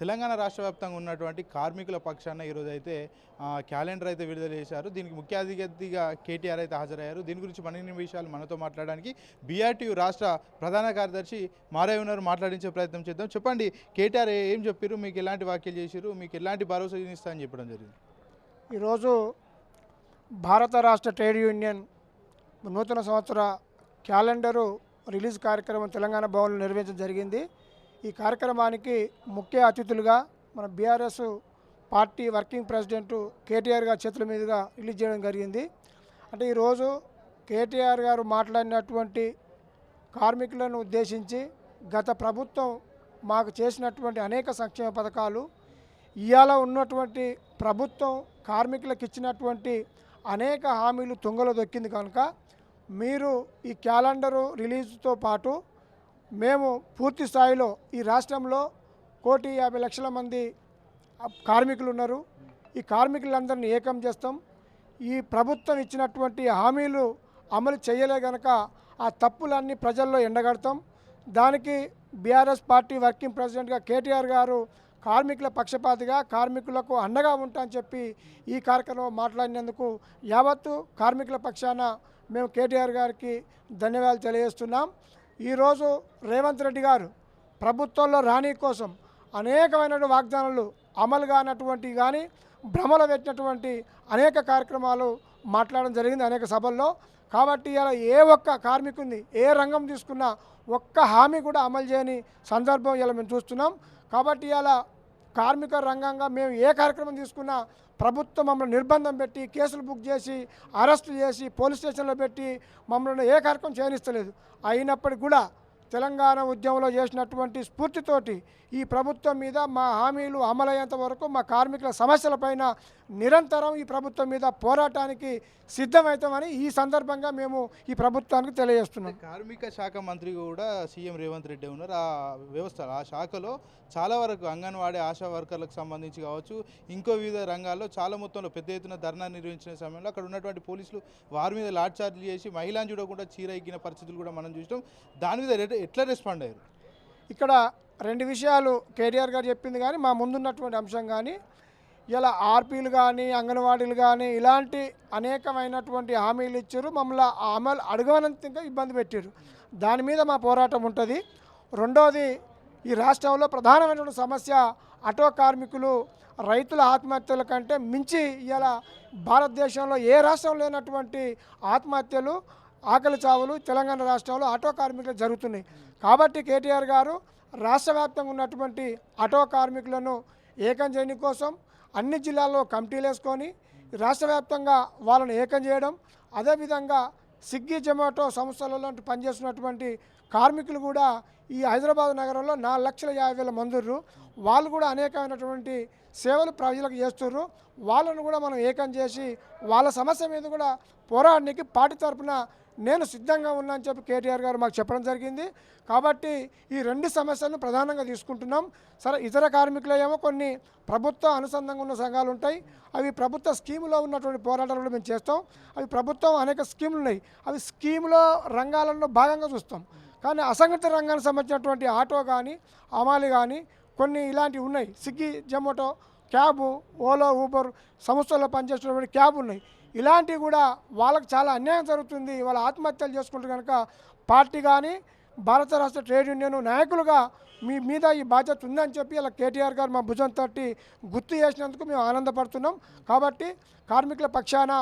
తెలంగాణ రాష్ట్ర వ్యాప్తంగా ఉన్నటువంటి కార్మికుల పక్షాన ఈరోజు అయితే క్యాలెండర్ అయితే విడుదల చేశారు. దీనికి ముఖ్య అతిథిగా కేటీఆర్ అయితే హాజరయ్యారు. దీని గురించి మరిన్ని విషయాలు మనతో మాట్లాడడానికి బీఆర్టీయూ రాష్ట్ర ప్రధాన కార్యదర్శి మారయ్య ఉన్నారు. మాట్లాడించే ప్రయత్నం చేద్దాం. చెప్పండి కేటీఆర్ ఏం చెప్పారు మీకు ఎలాంటి వ్యాఖ్యలు చేశారు మీకు ఎలాంటి భరోసా ఇస్తా అని చెప్పడం జరిగింది. ఈరోజు భారత రాష్ట్ర ట్రేడ్ యూనియన్ నూతన సంవత్సర క్యాలెండరు రిలీజ్ కార్యక్రమం తెలంగాణ భవన్లో నిర్వహించడం జరిగింది. ఈ కార్యక్రమానికి ముఖ్య అతిథులుగా మన BRS party working president KTR గారి చేతుల మీదుగా రిలీజ్ చేయడం జరిగింది. అంటే ఈరోజు కేటీఆర్ గారు మాట్లాడినటువంటి కార్మికులను ఉద్దేశించి గత ప్రభుత్వం మాకు చేసినటువంటి అనేక సంక్షేమ పథకాలు ఇవాళ ఉన్నటువంటి ప్రభుత్వం కార్మికులకు ఇచ్చినటువంటి అనేక హామీలు తుంగలో దొక్కింది కనుక మీరు ఈ క్యాలెండరు రిలీజ్తో పాటు మేము పూర్తి స్థాయిలో ఈ రాష్ట్రంలో కోటి యాభై లక్షల మంది కార్మికులు ఉన్నారు. ఈ కార్మికులందరినీ ఏకం చేస్తాం. ఈ ప్రభుత్వం ఇచ్చినటువంటి హామీలు అమలు చేయలే గనక ఆ తప్పులన్నీ ప్రజల్లో ఎండగడతాం. దానికి బీఆర్ఎస్ పార్టీ వర్కింగ్ ప్రెసిడెంట్గా కేటీఆర్ గారు కార్మికుల పక్షపాతిగా కార్మికులకు అండగా ఉంటా అని చెప్పి ఈ కార్యక్రమం మాట్లాడినందుకు యావత్తు కార్మికుల పక్షాన మేము కేటీఆర్ గారికి ధన్యవాదాలు తెలియజేస్తున్నాం. ఈరోజు రేవంత్ రెడ్డి గారు ప్రభుత్వంలో రాణి కోసం అనేకమైన వాగ్దానాలు అమలు కానటువంటి కానీ భ్రమలో పెట్టినటువంటి అనేక కార్యక్రమాలు మాట్లాడడం జరిగింది అనేక సభల్లో. కాబట్టి ఇలా ఏ ఒక్క కార్మికుని ఏ రంగం తీసుకున్నా ఒక్క హామీ కూడా అమలు చేయని సందర్భం ఇలా మేము చూస్తున్నాం. కాబట్టి ఇలా కార్మిక రంగంగా మేము ఏ కార్యక్రమం తీసుకున్నా ప్రభుత్వం మమ్మల్ని నిర్బంధం పెట్టి కేసులు బుక్ చేసి అరెస్టు చేసి పోలీస్ స్టేషన్లో పెట్టి మమ్మల్ని ఏ కార్యక్రమం చేయనిస్తలేదు. అయినప్పటికీ కూడా తెలంగాణ ఉద్యమంలో చేసినటువంటి స్ఫూర్తితోటి ఈ ప్రభుత్వం మీద మా హామీలు అమలయ్యేంత వరకు మా కార్మికుల సమస్యలపైన నిరంతరం ఈ ప్రభుత్వం మీద పోరాటానికి సిద్ధమవుతామని ఈ సందర్భంగా మేము ఈ ప్రభుత్వానికి తెలియజేస్తున్నాం. కార్మిక శాఖ మంత్రి కూడా సీఎం రేవంత్ రెడ్డి ఉన్నారు. ఆ వ్యవస్థ ఆ శాఖలో చాలా వరకు అంగన్వాడీ ఆశా వర్కర్లకు సంబంధించి కావచ్చు ఇంకో వివిధ రంగాల్లో చాలా మొత్తంలో పెద్ద ఎత్తున ధర్నా నిర్వహించిన సమయంలో అక్కడ ఉన్నటువంటి పోలీసులు వారి మీద లాఠీ చార్జ్ చేసి మహిళను చూడకుండా చీర ఎక్కిన పరిస్థితులు కూడా మనం చూసినాం. దాని మీద ఎట్లా రెస్పాండ్ అయ్యారు? ఇక్కడ రెండు విషయాలు కేటీఆర్ గారు చెప్పింది కానీ మా ముందున్నటువంటి అంశం కానీ ఇలా ఆర్పీలు కానీ అంగన్వాడీలు కానీ ఇలాంటి అనేకమైనటువంటి హామీలు ఇచ్చారు. మమ్మల్ని ఆ అమలు అడగనంత ఇంకా ఇబ్బంది పెట్టారు. దాని మీద మా పోరాటం ఉంటుంది. రెండవది ఈ రాష్ట్రంలో ప్రధానమైనటువంటి సమస్య ఆటో కార్మికులు రైతుల ఆత్మహత్యల కంటే మించి ఇలా భారతదేశంలో ఏ రాష్ట్రం లేనటువంటి ఆత్మహత్యలు ఆకలి చావులు తెలంగాణ రాష్ట్రంలో ఆటో కార్మికులు జరుగుతున్నాయి. కాబట్టి కేటీఆర్ గారు రాష్ట్ర వ్యాప్తంగా ఉన్నటువంటి ఆటో కార్మికులను ఏకం చేయడం కోసం అన్ని జిల్లాల్లో కమిటీలు వేసుకొని రాష్ట్ర వ్యాప్తంగా వాళ్ళను ఏకం చేయడం అదేవిధంగా స్విగ్గీ జొమాటో సంస్థలలో పనిచేస్తున్నటువంటి కార్మికులు కూడా ఈ హైదరాబాద్ నగరంలో నాలుగు లక్షల యాభై వేల మందుర్రు. వాళ్ళు కూడా అనేకమైనటువంటి సేవలు ప్రజలకు చేస్తుర్రు. వాళ్ళను కూడా మనం ఏకం చేసి వాళ్ళ సమస్య మీద కూడా పోరాడడానికి పార్టీ తరఫున నేను సిద్ధంగా ఉన్నా అని చెప్పి కేటీఆర్ గారు మాకు చెప్పడం జరిగింది. కాబట్టి ఈ రెండు సమస్యలను ప్రధానంగా తీసుకుంటున్నాం. సరే ఇతర కార్మికులు ఏమో కొన్ని ప్రభుత్వ అనుసంధంగా ఉన్న సంఘాలు ఉంటాయి. అవి ప్రభుత్వ స్కీములో ఉన్నటువంటి పోరాటాలు కూడా మేము చేస్తాం. అవి ప్రభుత్వం అనేక స్కీములు ఉన్నాయి. అవి స్కీములో రంగాలలో భాగంగా చూస్తాం. కానీ అసంఘటిత రంగానికి సంబంధించినటువంటి ఆటో కానీ అమాలి కానీ కొన్ని ఇలాంటివి ఉన్నాయి. Swiggy Zomato cab Ola Uber సంస్థల్లో పనిచేసినటువంటి క్యాబ్ ఉన్నాయి. ఇలాంటివి కూడా వాళ్ళకి చాలా అన్యాయం జరుగుతుంది. వాళ్ళ ఆత్మహత్యలు చేసుకుంటూ కనుక పార్టీ కానీ భారత రాష్ట్ర ట్రేడ్ యూనియన్ నాయకులుగా మీ మీద ఈ బాధ్యత ఉందని చెప్పి ఇలా కేటీఆర్ గారు మా భుజం తట్టి గుర్తు చేసినందుకు మేము ఆనందపడుతున్నాం. కాబట్టి కార్మికుల పక్షాన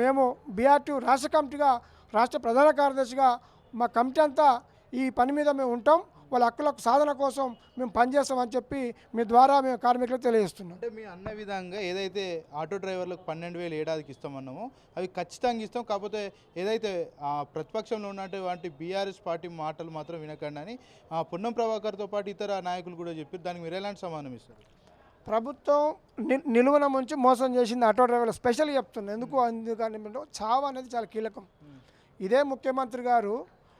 మేము బీఆర్టీ రాష్ట్ర కమిటీగా రాష్ట్ర ప్రధాన కార్యదర్శిగా మా కమిటీ అంతా ఈ పని మీద మేము ఉంటాం. వాళ్ళ హక్కులకు సాధన కోసం మేము పనిచేస్తామని చెప్పి మీ ద్వారా మేము కార్మికులకు తెలియజేస్తున్నాం. అంటే మీ అన్న విధంగా ఏదైతే ఆటో డ్రైవర్లకు పన్నెండు వేలు ఏడాదికి ఇస్తామన్నామో అవి ఖచ్చితంగా ఇస్తాం. కాకపోతే ఏదైతే ఆ, ప్రతిపక్షంలో ఉన్నటువంటి బీఆర్ఎస్ పార్టీ మాటలు మాత్రం వినకండి అని ఆ, పొన్నం ప్రభాకర్తో పాటు ఇతర నాయకులు కూడా చెప్పారు దానికి మీరు ఎలాంటి సమాధానం ఇస్తారు? ప్రభుత్వం ని నిలువన ముంచి మోసం చేసింది ఆటో డ్రైవర్లు. స్పెషల్ చెప్తుంది ఎందుకు అందుకని చావు అనేది చాలా కీలకం. ఇదే ముఖ్యమంత్రి గారు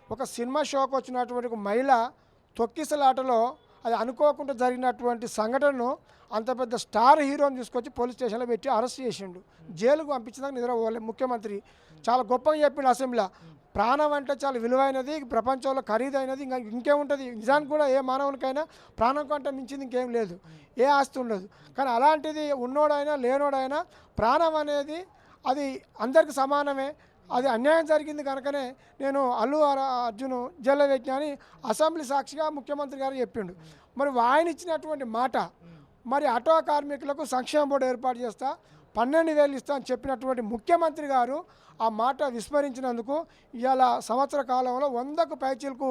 ఒక సినిమా షోకి వచ్చినటువంటి ఒక మహిళ తొక్కిసలాటలో అది అనుకోకుండా జరిగినటువంటి సంఘటనను అంత పెద్ద స్టార్ హీరోని తీసుకొచ్చి పోలీస్ స్టేషన్లో పెట్టి అరెస్ట్ చేసిండు. జైలుకు పంపించినాక నిద్ర పోలే. ముఖ్యమంత్రి చాలా గొప్పగా చెప్పిండు అసెంబ్లీలో ప్రాణం అంటే చాలా విలువైనది ప్రపంచంలో ఖరీదైనది ఇంకా ఇంకేముంటుంది నిజానికి కూడా ఏ మానవునికైనా ప్రాణం కంటే మించింది ఇంకేం లేదు. ఏ ఆస్తి ఉండదు. కానీ అలాంటిది ఉన్నోడైనా లేనోడైనా ప్రాణం అనేది అది అందరికి సమానమే. అది అన్యాయం జరిగింది కనుకనే నేను అల్లు అర- అర్జున్ జైల్లో అని అసెంబ్లీ సాక్షిగా ముఖ్యమంత్రి గారు చెప్పిండు. మరి ఆయన ఇచ్చినటువంటి మాట మరి ఆటో కార్మికులకు సంక్షేమ బోర్డు ఏర్పాటు చేస్తా పన్నెండు వేలు ఇస్తా అని చెప్పినటువంటి ముఖ్యమంత్రి గారు ఆ మాట విస్మరించినందుకు ఇవాళ సంవత్సర కాలంలో వందకు పైచీలకు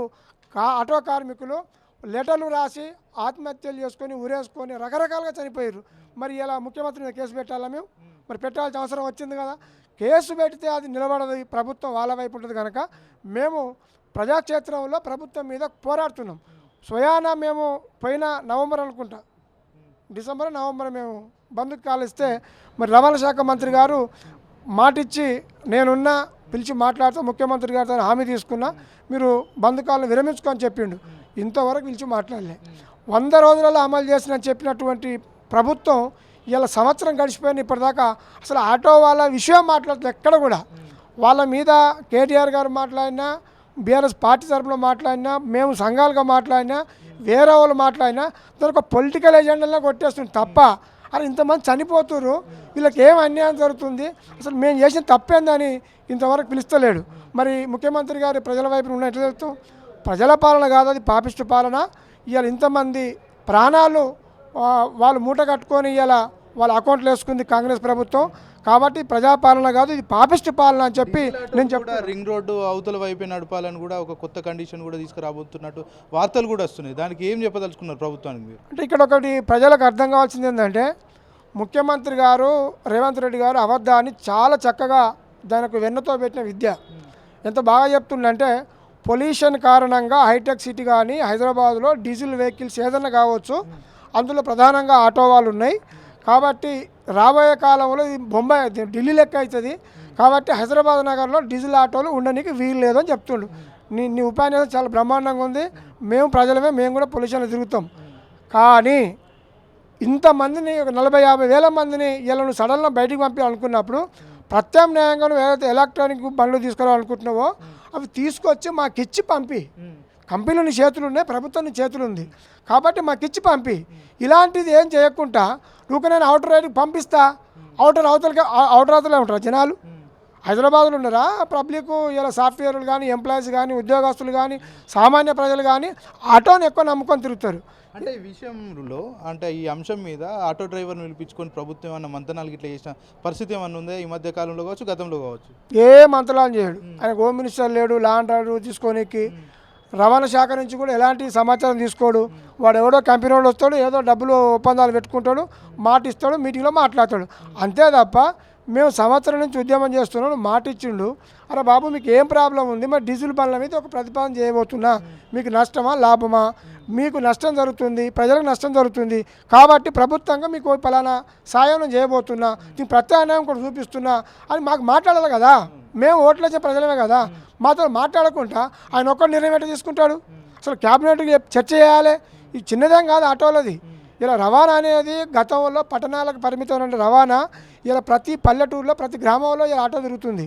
కా ఆటో కార్మికులు లెటర్లు రాసి ఆత్మహత్యలు చేసుకొని ఉరేసుకొని రకరకాలుగా చనిపోయారు మరి ఇలా ముఖ్యమంత్రి మీద కేసు పెట్టాలా మేము? మరి పెట్టాల్సిన అవసరం వచ్చింది కదా. కేసు పెడితే అది నిలబడదు. ప్రభుత్వం వాళ్ళ వైపు ఉంటుంది కనుక మేము ప్రజాక్షేత్రంలో ప్రభుత్వం మీద పోరాడుతున్నాం. స్వయాన మేము పోయిన నవంబర్ అనుకుంటా. డిసెంబర్ నవంబర్ మేము బంధుకు కాలిస్తే మరి రవాణా శాఖ మంత్రి గారు మాటిచ్చి నేనున్నా పిలిచి మాట్లాడుతూ ముఖ్యమంత్రి గారితో హామీ తీసుకున్నా మీరు బంధుకాలను విరమించుకొని చెప్పిండు. ఇంతవరకు పిలిచి మాట్లాడలే. వంద రోజులలో అమలు చేసిన చెప్పినటువంటి ప్రభుత్వం ఇలా సంవత్సరం గడిచిపోయిన ఇప్పటిదాకా అసలు ఆటో వాళ్ళ విషయం మాట్లాడుతుంది ఎక్కడ కూడా వాళ్ళ మీద కేటీఆర్ గారు మాట్లాడినా బీఆర్ఎస్ పార్టీ తరఫున మాట్లాడినా మేము సంఘాలుగా మాట్లాడినా వేరే వాళ్ళు మాట్లాడినా దానికి ఒక పొలిటికల్ ఎజెండాలో కొట్టేస్తుంది తప్ప అరే ఇంతమంది చనిపోతున్నారు వీళ్ళకి ఏం అన్యాయం జరుగుతుంది? అసలు మేము చేసిన తప్పేందని ఇంతవరకు పిలుస్తలేడు. మరి ముఖ్యమంత్రి గారి ప్రజల వైపు ఉన్నట్లు ప్రజల పాలన కాదు అది పాపిష్టి పాలన. ఇవాళ ఇంతమంది ప్రాణాలు వాళ్ళు మూట కట్టుకొని ఇవాళ వాళ్ళ అకౌంట్లో వేసుకుంది కాంగ్రెస్ ప్రభుత్వం. కాబట్టి ప్రజాపాలన కాదు ఇది పాపిష్టి పాలన అని చెప్పి నేను చెప్ కూడా రింగ్ రోడ్డు అవతల వైపే నడపాలని కూడా ఒక కొత్త కండిషన్ కూడా తీసుకురాబోతున్నట్టు వార్తలు కూడా వస్తున్నాయి. దానికి ఏం చెప్పదలుచుకున్నారు ప్రభుత్వానికి మీరు? అంటే ఇక్కడ ఒకటి ప్రజలకు అర్థం కావాల్సింది ఏంటంటే ముఖ్యమంత్రి గారు రేవంత్ రెడ్డి గారు అబద్ధాన్ని చాలా చక్కగా దానికి వెన్నతో పెట్టిన విద్య. ఎంత బాగా చెప్తుండంటే పొల్యూషన్ కారణంగా హైటెక్ సిటీ కానీ హైదరాబాద్లో డీజిల్ వెహికల్స్ ఏదైనా కావచ్చు అందులో ప్రధానంగా ఆటో వాళ్ళు ఉన్నాయి. కాబట్టి రాబోయే కాలంలో ఇది బొంబాయి ఢిల్లీ లెక్క అవుతుంది కాబట్టి హైదరాబాద్ నగర్లో డీజిల్ ఆటోలు ఉండడానికి వీలు లేదని చెప్తుండు. నీ నీ ఉపన్యాసం చాలా బ్రహ్మాండంగా ఉంది. మేము ప్రజలమే మేము కూడా పొల్యూషన్లో తిరుగుతాం. కానీ ఇంతమందిని ఒక నలభై యాభై వేల మందిని ఇలా నువ్వు సడన్గా బయటికి పంపించాలనుకున్నప్పుడు ప్రత్యామ్నాయంగా నువ్వు ఏదైతే ఎలక్ట్రానిక్ బండ్లు తీసుకురావాలనుకుంటున్నావో అవి తీసుకొచ్చి మాకు ఇచ్చి పంపి కంపెనీలు నీ చేతులు ఉన్నాయి ప్రభుత్వం చేతులు ఉంది కాబట్టి మాకు ఇచ్చి పంపి. ఇలాంటిది ఏం చేయకుండా నువ్వు నేను అవుటర్ రైడ్కి పంపిస్తా. అవుటర్ అవతలకి అవుటర్ అవతలే ఉంటారు జనాలు? హైదరాబాద్లో ఉన్నారా? పబ్లిక్ ఇలా సాఫ్ట్వేర్లు కానీ ఎంప్లాయీస్ కానీ ఉద్యోగస్తులు కానీ సామాన్య ప్రజలు కానీ ఆటోని ఎక్కువ నమ్ముకొని తిరుగుతారు. అంటే ఈ విషయంలో అంటే ఈ అంశం మీద ఆటో డ్రైవర్ని పిలిపించుకొని ప్రభుత్వం ఏమన్నా మంతనాలు ఇట్లా చేసిన పరిస్థితి ఏమన్నా ఉందా? ఈ మధ్య కాలంలో కావచ్చు గతంలో కావచ్చు? ఏ మంత్రాలు చేయడు. ఆయన హోమ్ మినిస్టర్ లేడు ల్యాండ్ ఆర్డర్ తీసుకోనికి రవాణా శాఖ నుంచి కూడా ఎలాంటి సమాచారం తీసుకోడు. వాడు ఎవడో కంపెనీ వాడు వస్తాడు ఏదో డబ్బులు ఒప్పందాలు పెట్టుకుంటాడు మాట ఇస్తాడు మీటింగ్లో మాట్లాడతాడు. అంతే తప్ప మేము సంవత్సరం నుంచి ఉద్యమం చేస్తున్నాను మాట ఇచ్చిండు అరే బాబు మీకు ఏం ప్రాబ్లం ఉంది? మరి డీజిల్ బండ్ల మీద ఒక ప్రతిపాదన చేయబోతున్నా. మీకు నష్టమా లాభమా? మీకు నష్టం జరుగుతుంది ప్రజలకు నష్టం జరుగుతుంది. కాబట్టి ప్రభుత్వంగా మీకు పలానా సాయం చేయబోతున్నా. దీనికి ప్రత్యామ్నాయం కూడా చూపిస్తున్నా అని మాకు మాట్లాడాలి కదా. మేము ఓట్లు వచ్చే ప్రజలమే కదా. మాతో మాట్లాడకుండా ఆయన ఒక్క నిర్ణయం ఎట్లా తీసుకుంటాడు? అసలు క్యాబినెట్ చర్చ చేయాలి? ఇది చిన్నదేం కాదు ఆటోలది. ఇలా రవాణా అనేది గతంలో పట్టణాలకు పరిమితమైన రవాణా ఇలా ప్రతి పల్లెటూరులో ప్రతి గ్రామంలో ఇలా ఆటో తిరుగుతుంది.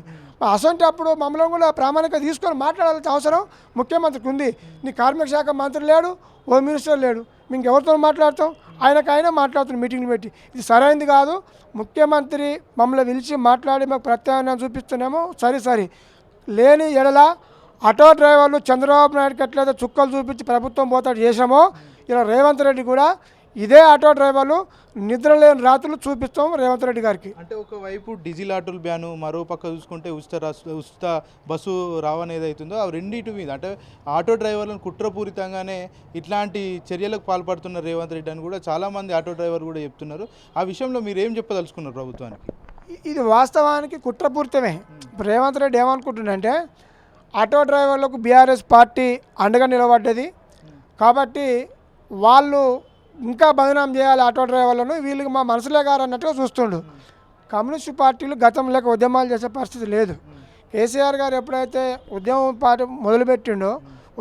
అసంటే అప్పుడు మమ్మల్ని కూడా ప్రామాణిక తీసుకొని మాట్లాడాల్సిన అవసరం ముఖ్యమంత్రికి ఉంది. నీ కార్మిక శాఖ మంత్రి లేడు హోమ్ మినిస్టర్ లేడు. మీకు ఎవరితో మాట్లాడతాం ఆయనకు ఆయన మాట్లాడుతున్న మీటింగ్లు పెట్టి. ఇది సరైనది కాదు. ముఖ్యమంత్రి మమ్మల్ని పిలిచి మాట్లాడి మాకు ప్రత్యామ్నాయం చూపిస్తున్నాము. సరే సరే. లేని ఎడల ఆటో డ్రైవర్లు చంద్రబాబు నాయుడుకి ఎట్లయితే చుక్కలు చూపించి ప్రభుత్వం పోతాడు చేసామో ఇలా రేవంత్ రెడ్డి కూడా ఇదే ఆటో డ్రైవర్లు నిద్ర లేని రాత్రులు చూపిస్తాం రేవంత్ రెడ్డి గారికి. అంటే ఒకవైపు డీజిల్ ఆటోలు బ్యాను మరో పక్క చూసుకుంటే ఉచిత ఉచిత బస్సు రావని ఏదైతుందో అవి రెండింటి మీద అంటే ఆటో డ్రైవర్లను కుట్రపూరితంగానే ఇట్లాంటి చర్యలకు పాల్పడుతున్న రేవంత్ రెడ్డి అని కూడా చాలామంది ఆటో డ్రైవర్ కూడా చెప్తున్నారు. ఆ విషయంలో మీరు ఏం చెప్పదలుచుకున్నారు ప్రభుత్వానికి? ఇది వాస్తవానికి కుట్రపూరితమే. రేవంత్ రెడ్డి ఏమనుకుంటుండంటే ఆటో డ్రైవర్లకు బీఆర్ఎస్ పార్టీ అండగా నిలబడ్డది. కాబట్టి వాళ్ళు ఇంకా బదనాం చేయాలి ఆటో డ్రైవర్లను వీళ్ళకి మా మనసులే గారు అన్నట్టుగా చూస్తుండు. కమ్యూనిస్ట్ పార్టీలు గతం లేక ఉద్యమాలు చేసే పరిస్థితి లేదు. కేసీఆర్ గారు ఎప్పుడైతే ఉద్యమం పార్టీ మొదలుపెట్టిండో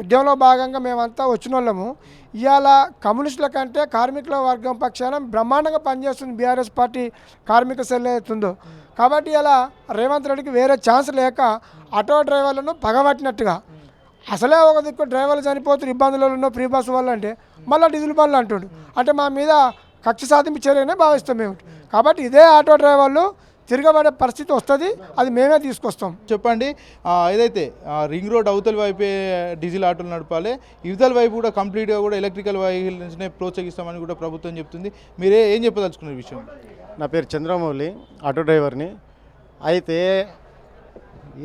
ఉద్యమంలో భాగంగా మేమంతా వచ్చిన వాళ్ళము ఇవాళ కమ్యూనిస్టుల కంటే కార్మికుల వర్గం పక్షాన బ్రహ్మాండంగా పనిచేస్తుంది బీఆర్ఎస్ పార్టీ కార్మిక సెల్ అవుతుందో కాబట్టి ఇలా రేవంత్ రెడ్డికి వేరే ఛాన్స్ లేక ఆటో డ్రైవర్లను పగబట్టినట్టుగా అసలే ఒక దిక్కు డ్రైవర్లు చనిపోతున్నారు ఇబ్బందులలో ఉన్న ఫ్రీ బస్సు వల్ల అంటే మళ్ళీ డీజిల్ బండ్లు అంటుండు. అంటే మా మీద కక్ష సాధింపు చర్యనే భావిస్తాం మేము. కాబట్టి ఇదే ఆటో డ్రైవర్లు తిరగబడే పరిస్థితి వస్తుంది అది మేమే తీసుకొస్తాం. చెప్పండి ఆ, ఏదైతే రింగ్ రోడ్ అవతల వైపే డీజిల్ ఆటోలు నడపాలి ఇవతల వైపు కూడా కంప్లీట్గా కూడా ఎలక్ట్రికల్ వెహికల్స్నే ప్రోత్సహిస్తామని కూడా ప్రభుత్వం చెప్తుంది. మీరే ఏం చెప్పదలుచుకున్న విషయం? నా పేరు చంద్రమౌళి ఆటో డ్రైవర్ని. అయితే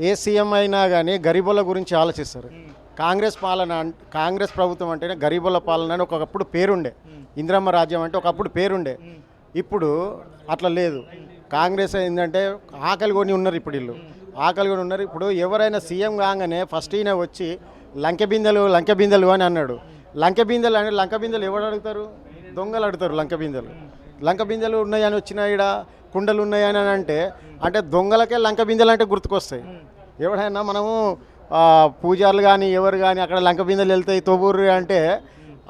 ఏ సీఎం అయినా కానీ గరీబుల గురించి ఆలోచిస్తారు. కాంగ్రెస్ పాలన కాంగ్రెస్ ప్రభుత్వం అంటేనే గరీబుల పాలన అని ఒకప్పుడు పేరుండే. ఇందిరమ్మ రాజ్యం అంటే ఒకప్పుడు పేరుండే. ఇప్పుడు అట్లా లేదు. కాంగ్రెస్ ఏంటంటే ఆకలి కొని ఉన్నారు ఇప్పుడు వీళ్ళు. ఆకలి కొని ఉన్నారు. ఇప్పుడు ఎవరైనా సీఎం కాగానే ఫస్ట్ ఈయన వచ్చి లంకె బిందెలు లంకె బిందెలు అని అన్నాడు. లంకె బిందెలు అంటే లంక బిందెలు ఎవరు అడుగుతారు? దొంగలు అడుగుతారు లంక బిందెలు. లంక బిందెలు ఉన్నాయని వచ్చిన ఈడ కుండలు ఉన్నాయని అని అంటే అంటే దొంగలకే లంక బిందెలు అంటే గుర్తుకొస్తాయి. ఎవడైనా మనము పూజారులు కానీ ఎవరు కానీ అక్కడ లంక బిందెలు వెళ్తాయి తోబూరు అంటే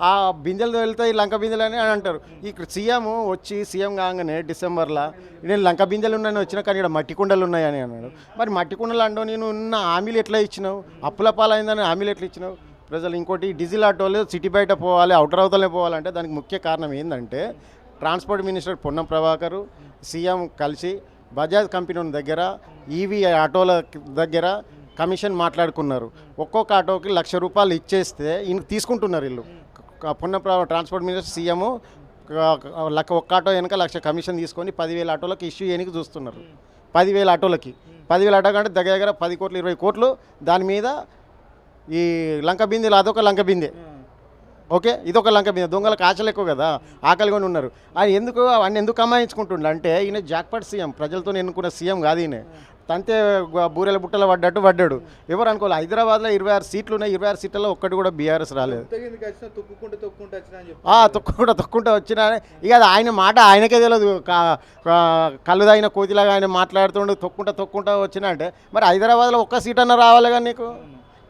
ఆ బిందెలు వెళ్తాయి లంక బిందెలు అని అని అంటారు. ఇక్కడ సీఎం వచ్చి సీఎం కాగానే డిసెంబర్లో నేను లంక బిందెలు ఉన్నాయని వచ్చినా కానీ ఇక్కడ మట్టి కుండలు ఉన్నాయని అన్నాడు. మరి మట్టి కుండలు అంటూ నేను ఉన్న హామీలు ఎట్లా ఇచ్చినావు? అప్పుల పాలైందని హామీలు ఎట్లా ఇచ్చినావు? ప్రజలు ఇంకోటి డీజిల్ ఆటోలు సిటీ బయట పోవాలి అవుటర్ అవతలే పోవాలంటే దానికి ముఖ్య కారణం ఏంటంటే transport minister Ponnam Prabhakar CM కలిసి బజాజ్ కంపెనీ దగ్గర ఈవీ ఆటోల దగ్గర కమిషన్ మాట్లాడుకున్నారు. ఒక్కొక్క ఆటోకి లక్ష రూపాయలు ఇచ్చేస్తే ఈయన తీసుకుంటున్నారు వీళ్ళు. క- పొన్నం ట్రాన్స్పోర్ట్ మినిస్టర్ సీఎం లక్ష ఒక్క ఆటో వెనక లక్ష కమిషన్ తీసుకొని పదివేల ఆటోలకు ఇష్యూ చేయడానికి చూస్తున్నారు. పదివేల ఆటోలకి. పదివేల ఆటో కంటే దగ్గర దగ్గర పది కోట్లు ఇరవై కోట్లు దాని మీద ఈ లంక బిందెలు అదొక లంక బిందె. ఓకే? ఇదొక లంక బిందె దొంగలకు ఆశలు ఎక్కువ కదా ఆకలి కొని ఉన్నారు. ఆయన ఎందుకు అవన్నీ ఎందుకు కమాయించుకుంటుండ అంటే ఈయన జాక్పాట్ సీఎం ప్రజలతో ఎన్నుకున్న సీఎం కాదు ఈయన. తంతే బూరెల బుట్టలో పడ్డట్టు పడ్డాడు. ఎవరు అనుకోవాలి హైదరాబాద్లో ఇరవై ఆరు సీట్లు ఉన్నాయి ఇరవై ఆరు సీట్లలో ఒక్కటి కూడా బీఆర్ఎస్ రాలేదు. తొక్కుంటూ తొక్కుంటా వచ్చినా ఇక అది ఆయన మాట ఆయనకే తెలియదు. కా- కా- కళ్ళు తాగిన కోతిలాగా ఆయన మాట్లాడుతుండు తొక్కుంటా తొక్కుంటా వచ్చినా అంటే. మరి హైదరాబాద్లో ఒక్క సీట్ అన్న రావాలి కానీ నీకు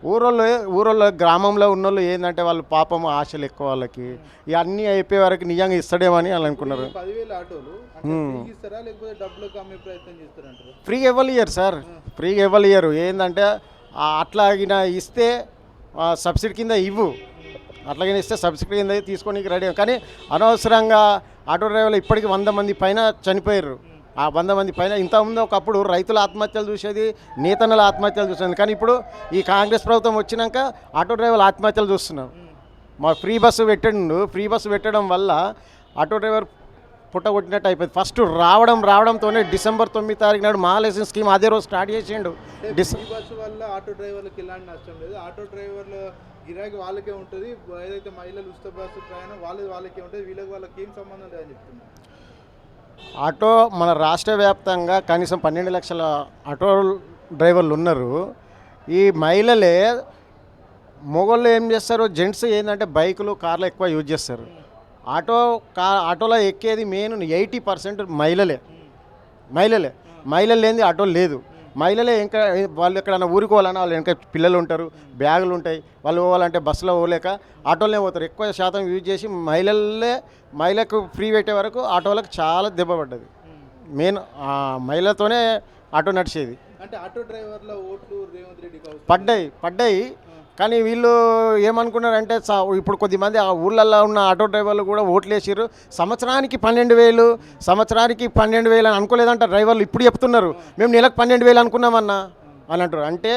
ఊరోళ్ళు ఊరోళ్ళు గ్రామంలో ఉన్నోళ్ళు ఏంటంటే వాళ్ళు పాపం ఆశలు ఎక్కువ వాళ్ళకి. ఇవన్నీ అయిపోయే వరకు నిజంగా ఇస్తాడేమని వాళ్ళు అనుకున్నారు. ఫ్రీ ఎవరు ఇయ్యరు సార్. ఫ్రీ ఎవరు ఇయ్యరు. ఏంటంటే అట్లాగిన ఇస్తే సబ్సిడీ కింద ఇవ్వు. అట్లాగిన ఇస్తే సబ్సిడీ కింద తీసుకొని రెడీ కానీ అనవసరంగా ఆటో డ్రైవర్లు ఇప్పటికి వంద మంది పైన చనిపోయారు ఆ వంద మంది పైన ఇంతకుముందు ఒకప్పుడు రైతుల ఆత్మహత్యలు చూసేది నేతన్నల ఆత్మహత్యలు చూసేది. కానీ ఇప్పుడు ఈ కాంగ్రెస్ ప్రభుత్వం వచ్చినాక ఆటో డ్రైవర్లు ఆత్మహత్యలు చూస్తున్నారు మా ఫ్రీ బస్సు పెట్టండు ఫ్రీ బస్సు పెట్టడం వల్ల ఆటో డ్రైవర్ పుట్టగొట్టినట్టు అయిపోయింది. ఫస్ట్ రావడం రావడంతోనే డిసెంబర్ తొమ్మిది తారీఖు నాడు మహాలక్ష్మి స్కీమ్ అదే రోజు స్టార్ట్ చేసిండు. వల్ల ఆటో డ్రైవర్లకు నష్టం లేదు. ఆటో డ్రైవర్ల గిరాకీ వాళ్ళకే ఉంటుంది. ఏదైతే మహిళలు ఉచిత బస్సు ప్రయాణం వాళ్ళది వాళ్ళకే ఉంటుంది. వీళ్ళకి వాళ్ళకి ఏం సంబంధం లేదని చెప్తున్నారు? ఆటో మన రాష్ట్ర వ్యాప్తంగా కనీసం పన్నెండు లక్షల ఆటో డ్రైవర్లు ఉన్నారు. ఈ మహిళలే మొగోళ్ళు ఏం చేస్తారు? జెంట్స్ ఏంటంటే బైకులు కార్లు ఎక్కువ యూజ్ చేస్తారు. ఆటో కా ఆటోలో ఎక్కేది మెయిన్ ఎయిటీ పర్సెంట్ మహిళలే. మహిళలే. మహిళలు లేనిది ఆటో లేదు. మహిళలే ఇంకా వాళ్ళు ఎక్కడైనా ఊరికి పోవాలన్నా వాళ్ళు ఇంకా పిల్లలు ఉంటారు బ్యాగులు ఉంటాయి. వాళ్ళు పోవాలంటే బస్సులో పోలేక ఆటోలోనే పోతారు. ఎక్కువ శాతం యూజ్ చేసి మహిళలే మహిళకు ఫ్రీ పెట్టే వరకు ఆటోలకు చాలా దెబ్బ పడ్డది. మెయిన్ మహిళతోనే ఆటో నడిచేది. అంటే ఆటో డ్రైవర్ల ఓట్లు రేవంత్ అవసరం పడ్డాయి పడ్డాయి. కానీ వీళ్ళు ఏమనుకున్నారంటే స- ఇప్పుడు కొద్దిమంది ఆ ఊళ్ళల్లో ఉన్న ఆటో డ్రైవర్లు కూడా ఓట్లు వేసారు సంవత్సరానికి పన్నెండు వేలు సంవత్సరానికి పన్నెండు వేలు అని అనుకోలేదంట డ్రైవర్లు. ఇప్పుడు చెప్తున్నారు మేము నెలకు పన్నెండు వేలు అనుకున్నామన్నా అని అంటారు అంటే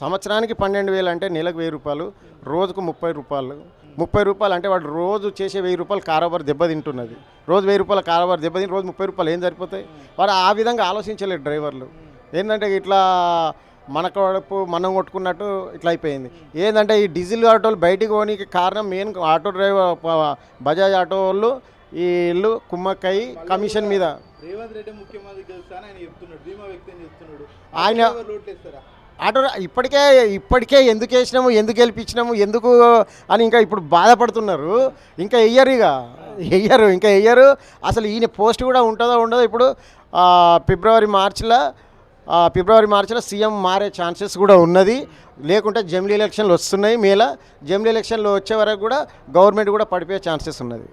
సంవత్సరానికి పన్నెండు వేలు అంటే నెలకు వెయ్యి రూపాయలు రోజుకు ముప్పై రూపాయలు. ముప్పై రూపాయలు అంటే వాడు రోజు చేసే వెయ్యి రూపాయలు కారోబార్ దెబ్బతింటున్నది రోజు వెయ్యి రూపాయల కారోబార్ దెబ్బతింటి రోజు ముప్పై రూపాయలు ఏం సరిపోతాయి? వాడు ఆ విధంగా ఆలోచించలేరు డ్రైవర్లు. ఏంటంటే ఇట్లా మన కడుపు మనం కొట్టుకున్నట్టు ఇట్లా అయిపోయింది. ఏంటంటే ఈ డీజిల్ ఆటోలు బయటికి పోనీకి కారణం main auto driver Bajaj auto వాళ్ళు వీళ్ళు కుమ్మక్కయి కమిషన్ మీద. రేవంత్ రెడ్డి ముఖ్యమంత్రి గెలుస్తాను ఆయన చెప్తున్నాడు. ధీమా వ్యక్తం చేస్తున్నాడు ఆయన- ఆటో ఇప్పటికే ఇప్పటికే ఎందుకు వేసినాము ఎందుకు గెలిపించినాము ఎందుకు అని ఇంకా ఇప్పుడు బాధపడుతున్నారు. ఇంకా వెయ్యరు ఇక. వెయ్యరు ఇంకా వెయ్యరు అసలు ఈయన పోస్ట్ కూడా ఉంటుందో ఉండదో ఇప్పుడు? ఫిబ్రవరి మార్చిలో ఫిబ్రవరి మార్చిలో సీఎం మారే ఛాన్సెస్ కూడా ఉన్నది. లేకుంటే జమిలీ ఎలక్షన్లు వస్తున్నాయి. మేలా జమిలీ ఎలక్షన్లు వచ్చే వరకు కూడా గవర్నమెంట్ కూడా పడిపోయే ఛాన్సెస్ ఉన్నది.